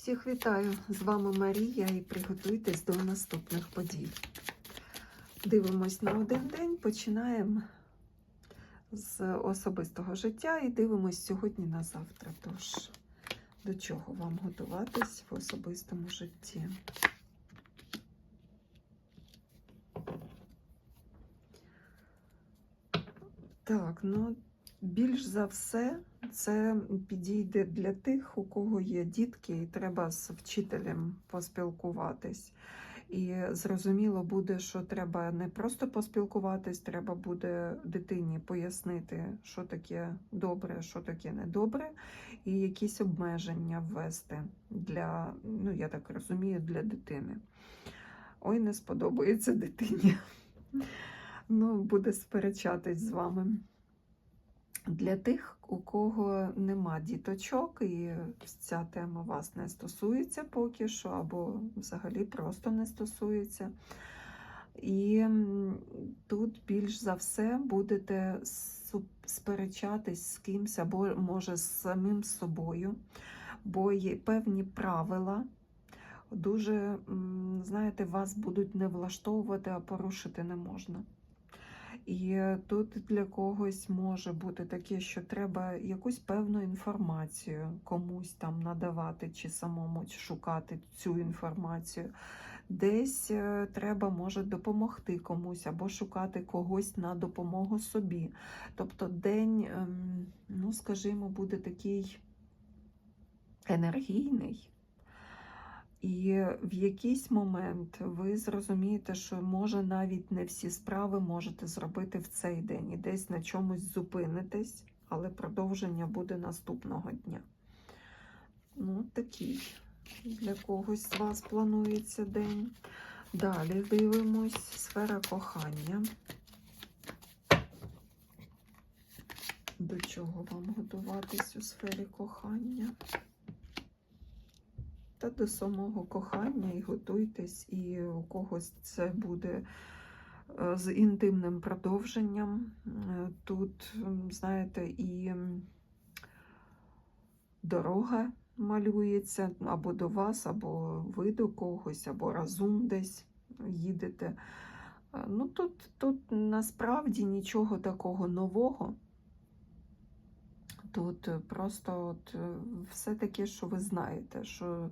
Всіх вітаю! З вами Марія і приготуйтесь до наступних подій. Дивимось на один день, починаємо з особистого життя і дивимось сьогодні на завтра. Тож, до чого вам готуватись в особистому житті? Так, ну більш за все, це підійде для тих, у кого є дітки, і треба з вчителем поспілкуватись. І зрозуміло буде, що треба не просто поспілкуватись, треба буде дитині пояснити, що таке добре, що таке недобре, і якісь обмеження ввести для, ну я так розумію, для дитини. Ой, не сподобається дитині. Ну, буде сперечатись з вами. Для тих, у кого нема діточок, і ця тема вас не стосується поки що, або взагалі просто не стосується. І тут більш за все будете сперечатись з кимсь, або може з самим собою, бо є певні правила. Дуже, знаєте, вас будуть не влаштовувати, а порушити не можна. І тут для когось може бути таке, що треба якусь певну інформацію комусь там надавати, чи самому шукати цю інформацію. Десь е, треба може допомогти комусь або шукати когось на допомогу собі. Тобто день, ем, ну скажімо, буде такий енергійний. І в якийсь момент ви зрозумієте, що може навіть не всі справи можете зробити в цей день і десь на чомусь зупинитесь, але продовження буде наступного дня. Ну, такий для когось з вас планується день. Далі дивимось сфера кохання. До чого вам готуватись у сфері кохання? Та до самого кохання і готуйтесь, і у когось це буде е, з інтимним продовженням. Е, Тут, знаєте, і дорога малюється або до вас, або ви до когось, або разом десь їдете. Е, Ну, тут, тут насправді нічого такого нового. Тут е, просто от е, все таке, що ви знаєте, що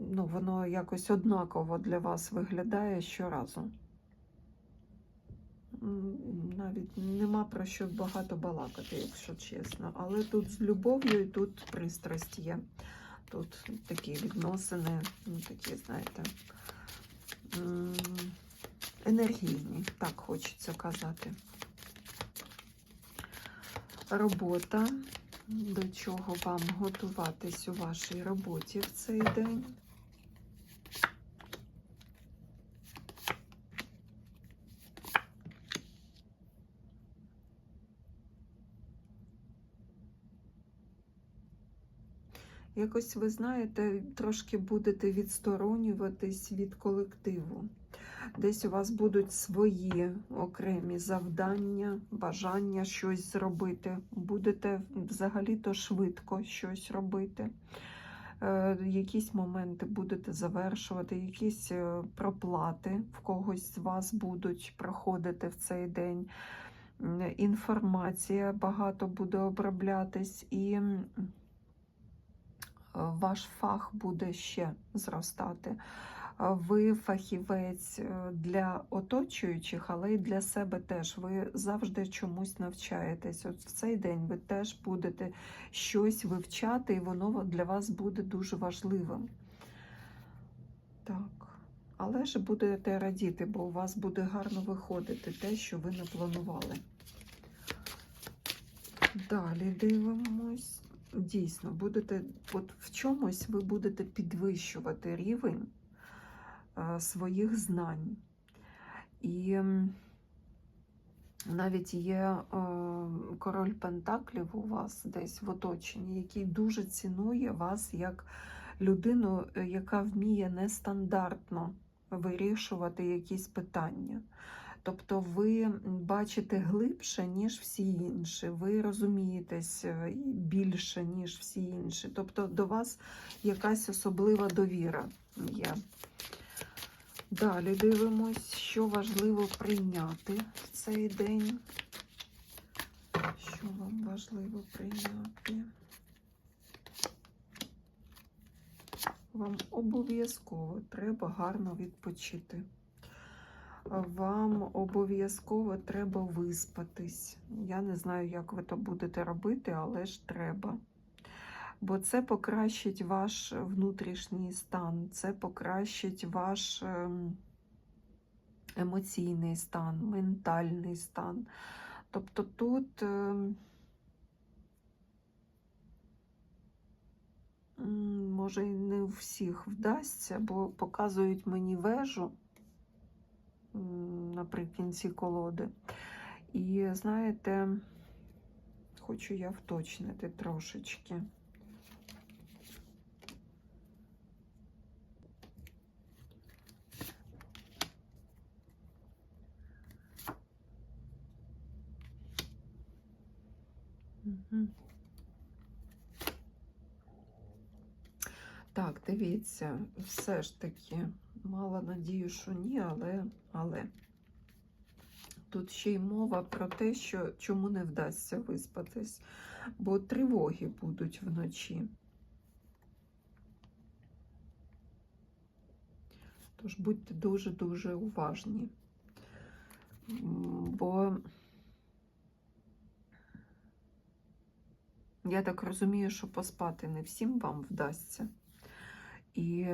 ну, воно якось однаково для вас виглядає щоразу. Навіть нема про що багато балакати, якщо чесно. Але тут з любов'ю і тут пристрасть є. Тут такі відносини, ну, такі, знаєте, енергійні, так хочеться казати. Робота. До чого вам готуватись у вашій роботі в цей день? Якось ви знаєте, трошки будете відсторонюватись від колективу. Десь у вас будуть свої окремі завдання, бажання щось зробити. Будете взагалі-то швидко щось робити. Е, Якісь моменти будете завершувати, якісь е, проплати в когось з вас будуть проходити в цей день. Інформація багато буде оброблятись, і ваш фах буде ще зростати. Ви фахівець е, для оточуючих, але й для себе теж. Ви завжди чомусь навчаєтесь. От в цей день ви теж будете щось вивчати, і воно для вас буде дуже важливим. Так. Але ж будете радіти, бо у вас буде гарно виходити те, що ви не планували. Далі дивимось. Дійсно, будете, от в чомусь ви будете підвищувати рівень своїх знань. І навіть є е, король Пентаклів у вас десь в оточенні, який дуже цінує вас як людину, е, яка вміє нестандартно вирішувати якісь питання. Тобто ви бачите глибше, ніж всі інші, ви розумієтесь е, більше, ніж всі інші. Тобто до вас якась особлива довіра є. Далі дивимось, що важливо прийняти в цей день. Що вам важливо прийняти? Вам обов'язково треба гарно відпочити. Вам обов'язково треба виспатись. Я не знаю, як ви то будете робити, але ж треба. Бо це покращить ваш внутрішній стан, це покращить ваш ем, емоційний стан, ментальний стан. Тобто тут ем, може і не у всіх вдасться, бо показують мені вежу наприкінці колоди. І знаєте, хочу я вточнити трошечки. Так, дивіться, все ж таки, мала надію, що ні, але, але тут ще й мова про те, що чому не вдасться виспатись, бо тривоги будуть вночі. Тож будьте дуже-дуже уважні. Бо я так розумію, що поспати не всім вам вдасться. І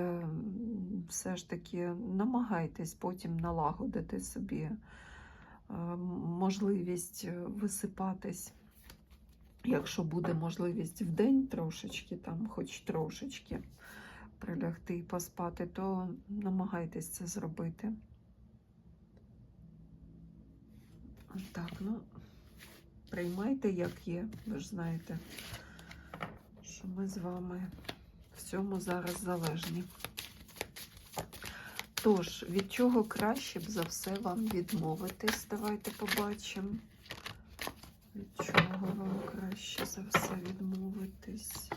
все ж таки намагайтесь потім налагодити собі е, можливість е, висипатись. Якщо буде можливість в день трошечки, там, хоч трошечки прилягти і поспати, то намагайтесь це зробити. Так, ну, приймайте, як є. Ви ж знаєте, що ми з вами в цьому зараз залежні. Тож, від чого краще б за все вам відмовитись? Давайте побачимо. Від чого вам краще за все відмовитись?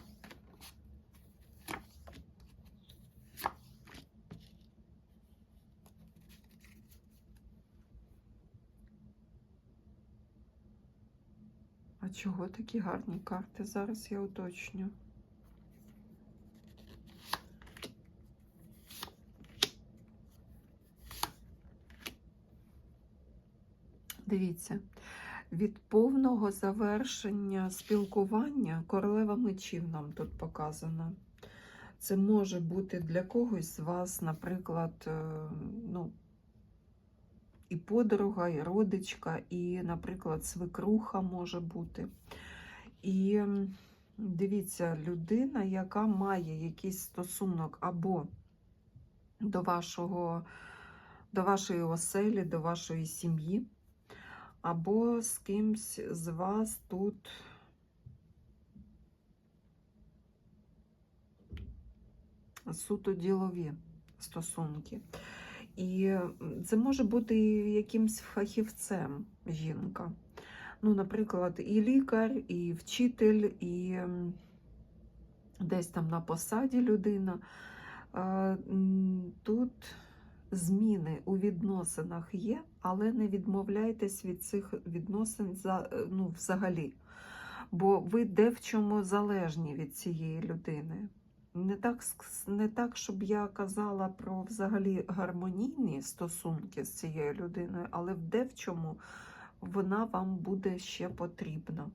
Чого такі гарні карти? Зараз я уточню. Дивіться, від повного завершення спілкування королева мечів нам тут показана. Це може бути для когось з вас, наприклад, е, ну, і подруга, і родичка, і, наприклад, свекруха може бути. І дивіться, людина, яка має якийсь стосунок або до вашого, до вашої оселі, до вашої сім'ї, або з кимсь з вас тут. Суто ділові стосунки. І це може бути якимсь фахівцем жінка. Ну, наприклад, і лікар, і вчитель, і десь там на посаді людина. Тут зміни у відносинах є, але не відмовляйтесь від цих відносин е, ну, взагалі. Бо ви де в чому залежні від цієї людини. Не так, не так, щоб я казала про взагалі гармонійні стосунки з цією людиною, але де в чому вона вам буде ще потрібна.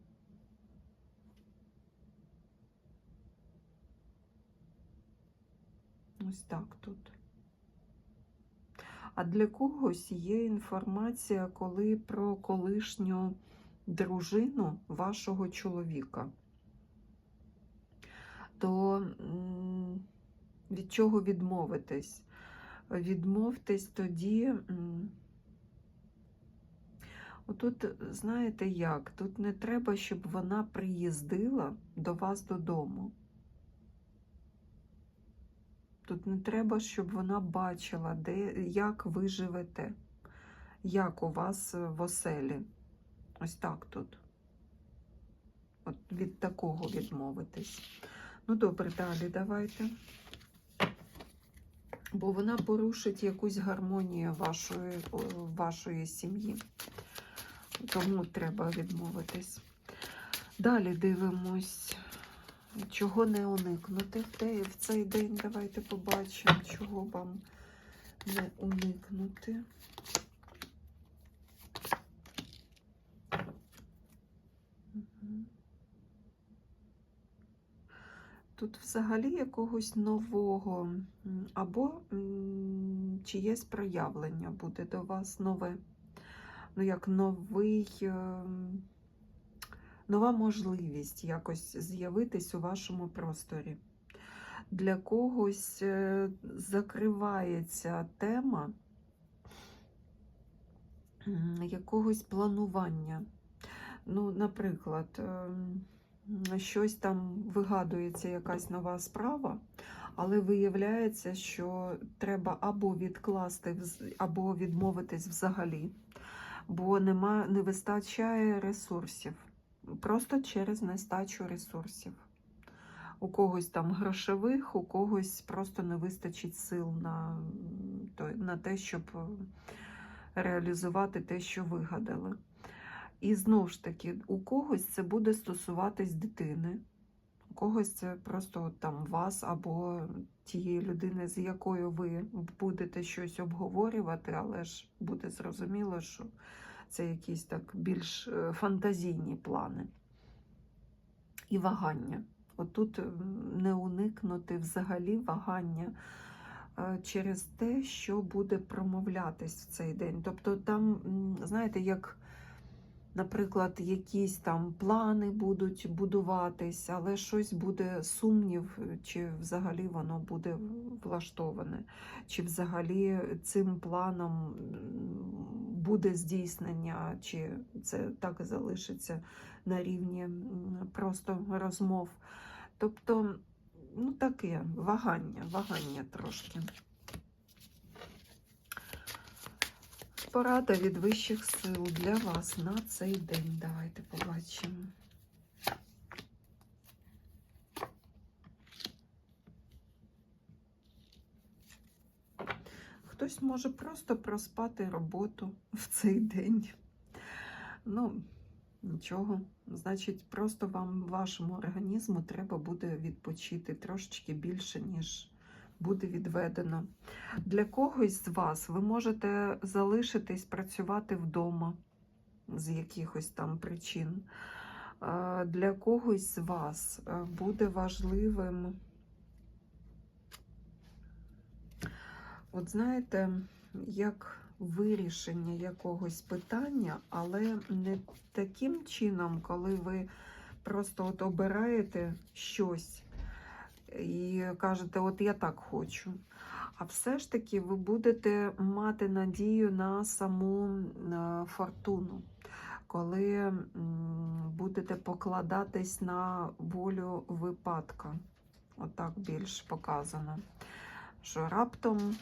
Ось так тут. А для когось є інформація, коли про колишню дружину вашого чоловіка. То від чого відмовитись? Відмовтесь тоді. Отут, знаєте як, тут не треба, щоб вона приїздила до вас додому. Тут не треба, щоб вона бачила, де, як ви живете, як у вас в оселі. Ось так тут. От від такого відмовитись. Ну, добре, далі давайте. Бо вона порушить якусь гармонію вашої, вашої сім'ї. Тому треба відмовитись. Далі дивимось, чого не уникнути в цей день. Давайте побачимо, чого вам не уникнути. Тут взагалі якогось нового або чиєсь проявлення буде до вас нове. Ну, як новий, ем, нова можливість якось з'явитись у вашому просторі. Для когось е, закривається тема якогось планування. Ну, наприклад, ем, щось там вигадується, якась нова справа, але виявляється, що треба або відкласти, або відмовитись взагалі, бо нема, не вистачає ресурсів. Просто через нестачу ресурсів. У когось там грошових, у когось просто не вистачить сил на, на те, щоб е, реалізувати те, що вигадали. І знову ж таки, у когось це буде стосуватись дитини, у когось це просто там вас або тієї людини, з якою ви будете щось обговорювати, але ж буде зрозуміло, що це якісь так більш е, фантазійні плани. І вагання. Отут не уникнути взагалі вагання е, через те, що буде промовлятись в цей день. Тобто там, знаєте, як, наприклад, якісь там плани будуть будуватись, але щось буде сумнів, чи взагалі воно буде влаштоване, чи взагалі цим планом буде здійснення, чи це так і залишиться на рівні просто розмов. Тобто, ну таке вагання, вагання трошки. Порада від вищих сил для вас на цей день. Давайте побачимо. Хтось може просто проспати роботу в цей день. Ну, нічого. Значить, просто вам, вашому організму треба буде відпочити трошечки більше, ніж буде відведено. Для когось з вас ви можете залишитись працювати вдома з якихось там причин. Е, Для когось з вас е, буде важливим, от знаєте, як вирішення якогось питання, але не таким чином, коли ви просто от обираєте щось і кажете, от я так хочу. А все ж таки ви будете мати надію на саму е, фортуну, коли будете покладатись на волю випадка. Отак більш показано. Що раптом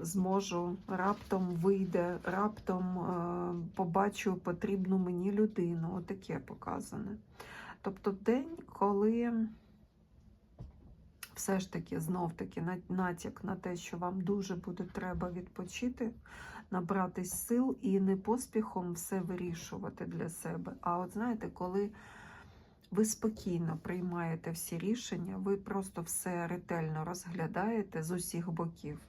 зможу, раптом вийде, раптом е, побачу потрібну мені людину. Отаке показане. Тобто день, коли все ж таки знов-таки натяк на те, що вам дуже буде треба відпочити, набратись сил і не поспіхом все вирішувати для себе. А от знаєте, коли ви спокійно приймаєте всі рішення, ви просто все ретельно розглядаєте з усіх боків.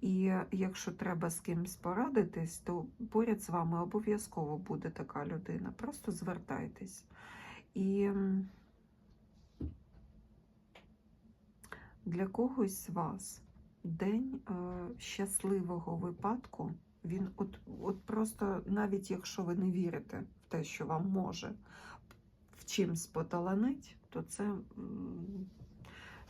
І якщо треба з кимось порадитись, то поряд з вами обов'язково буде така людина. Просто звертайтесь. І для когось з вас день е, щасливого випадку, він от, от просто, навіть якщо ви не вірите в те, що вам може в чимсь поталанить, то це,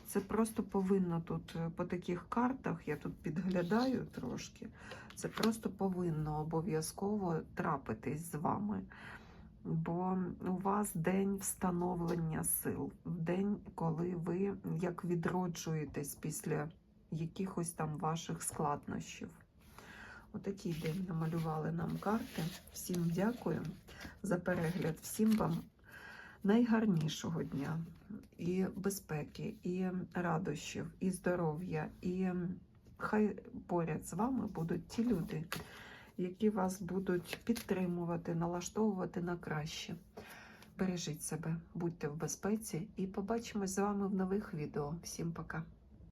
це просто повинно тут е, по таких картах, я тут підглядаю трошки, це просто повинно обов'язково трапитись з вами. Бо у вас день встановлення сил, день, коли ви як відроджуєтесь після якихось там ваших складнощів. Отакий день намалювали нам карти. Всім дякую за перегляд. Всім вам найгарнішого дня і безпеки, і радощів, і здоров'я. І хай поряд з вами будуть ті люди, які вас будуть підтримувати, налаштовувати на краще. Бережіть себе, будьте в безпеці і побачимось з вами в нових відео. Всім пока!